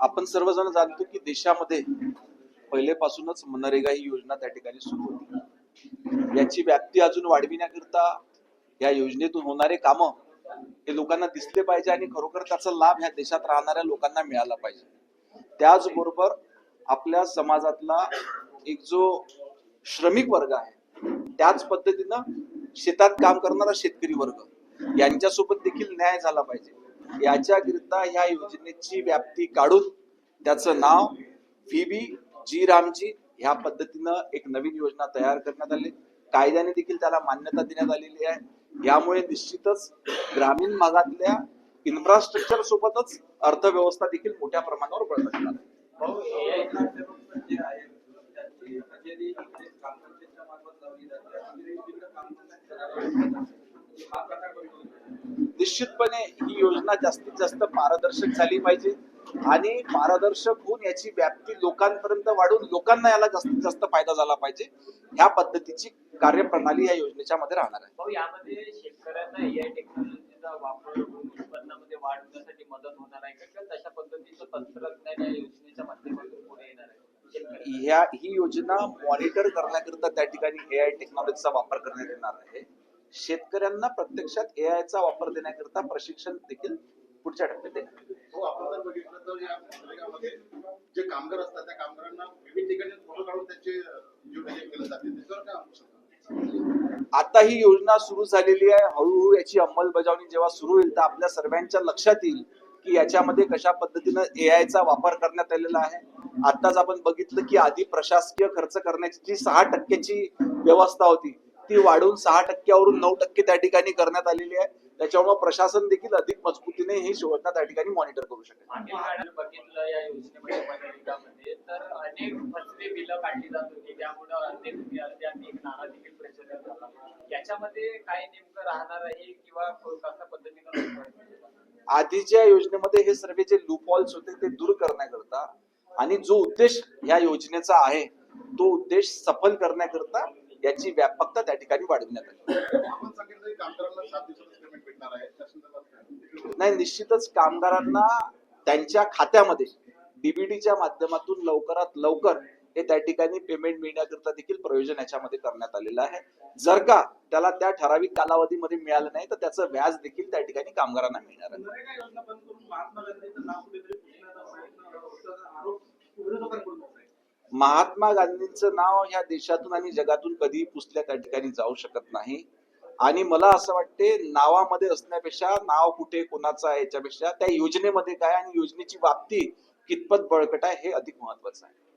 आपण सर्वजण जाणतो की देशामध्ये पहिलेपासूनच मनरेगा ही योजना त्या ठिकाणी सुरू होती. याची व्याप्ती अजून वाढविण्याकरिता या योजनेतून होणारे कामं हे लोकांना दिसले पाहिजे आणि खरोखर त्याचा लाभ ह्या देशात राहणाऱ्या लोकांना मिळाला पाहिजे. त्याचबरोबर आपल्या समाजातला एक जो श्रमिक वर्ग आहे त्याच पद्धतीनं शेतात काम करणारा शेतकरी वर्ग यांच्यासोबत देखील न्याय झाला पाहिजे. याच्याकरिता ह्या योजनेची व्याप्ती काढून त्याचं नाव व्हीबी जी रामजी ह्या पद्धतीनं एक नवीन योजना तयार करण्यात आली. कायद्याने देखील त्याला मान्यता देण्यात आलेली आहे. यामुळे निश्चितच ग्रामीण भागातल्या इन्फ्रास्ट्रक्चर सोबतच अर्थव्यवस्था देखील मोठ्या प्रमाणावर बळकट होणार आहे. भाऊ AI चा जे आहे त्याची हजेरी कामगारांच्या मार्फत लावली जाते आणि विभिन्न कामगारांना हा प्रकार घडतो. निश्चितपणे ही योजना जास्तीत जास्त पारदर्शक झाली पाहिजे. आणि पारदर्शक होऊन याची व्याप्ती लोकांपर्यंत वाढून लोकांना याला जास्तीत जास्त फायदा झाला पाहिजे. ह्या पद्धतीची कार्यप्रणाली या योजनेच्या मध्ये राहणार आहे. यामध्ये शेतकऱ्यांना एआय टेक्नॉलॉजीचा वापर उत्पन्नामध्ये वाढ होण्यासाठी मदत होणार आहे का? तशा पद्धतीचं तंत्रज्ञान या योजनेच्या माध्यमातून पुढे येणार आहे? ह्या ही योजना मॉनिटर करण्याकरिता त्या ठिकाणी ए आय टेक्नॉलॉजीचा वापर करण्यात येणार आहे. शेतकऱ्यांना प्रत्यक्षात ए चा वापर देण्याकरिता प्रशिक्षण देखील पुढच्या टप्प्यात येईल. हो आपण जर बघितलं तर या मनरेगामध्ये जे कामगार असतात त्या कामगारांना विविध ठिकाणी फोटो काढून त्यांचे केलं जाते. त्याच्यावर काय आता ही योजना सुरू झालेली आहे. हळूहळू याची अंमलबजावणी जेव्हा सुरू होईल तर आपल्या सर्वांच्या लक्षात येईल की याच्यामध्ये कशा पद्धतीनं ए चा वापर करण्यात आलेला आहे. आताच आपण बघितलं की आधी प्रशासकीय खर्च करण्याची जी सहा टक्क्याची व्यवस्था होती ती वाढवून सहा टक्क्यावरून नऊ टक्के त्या ठिकाणी करण्यात आलेली आहे. त्याच्यामुळे प्रशासन देखील अधिक मजबूतीने ही योजना त्या ठिकाणी मॉनिटर करू शकेल. बघितलं या योजनेमध्ये मनरेगामध्ये तर अनेक फसवी बिलं काढली जात होती. त्यामुळे अनेक विद्यार्थ्यांनी एक नारा देखील प्रचलित झाला. याच्यामध्ये काय नेमकं राहणार आहे किंवा कशा पद्धतीनं लवकर आधीच्या योजनेमध्ये हे सर्व जे लूपॉल्स होते ते दूर करण्याकरता आणि जो उद्देश ह्या योजनेचा आहे तो उद्देश सफल करण्याकरता याची व्यापकता त्या ठिकाणी वाढविण्यात आली. नाही निश्चितच कामगारांना त्यांच्या खात्यामध्ये डीबीटीच्या माध्यमातून लवकरात लवकर हे त्या ठिकाणी पेमेंट मिळण्याकरता देखील प्रयोजन याच्यामध्ये करण्यात आलेलं आहे. जर का त्याला त्या ठराविक कालावधीमध्ये मिळालं नाही तर त्याचं व्याज देखील त्या ठिकाणी कामगारांना मिळणार आहे. महात्मा गांधींचं नाव ह्या देशातून आणि जगातून कधी पुसल्या त्या ठिकाणी जाऊ शकत नाही. आणि मला असं वाटते नावामध्ये असण्यापेक्षा नाव कुठे कोणाचं आहे याच्यापेक्षा त्या योजनेमध्ये काय आणि योजनेची व्याप्ती कितपत बळकट आहे हे अधिक महत्वाचं आहे.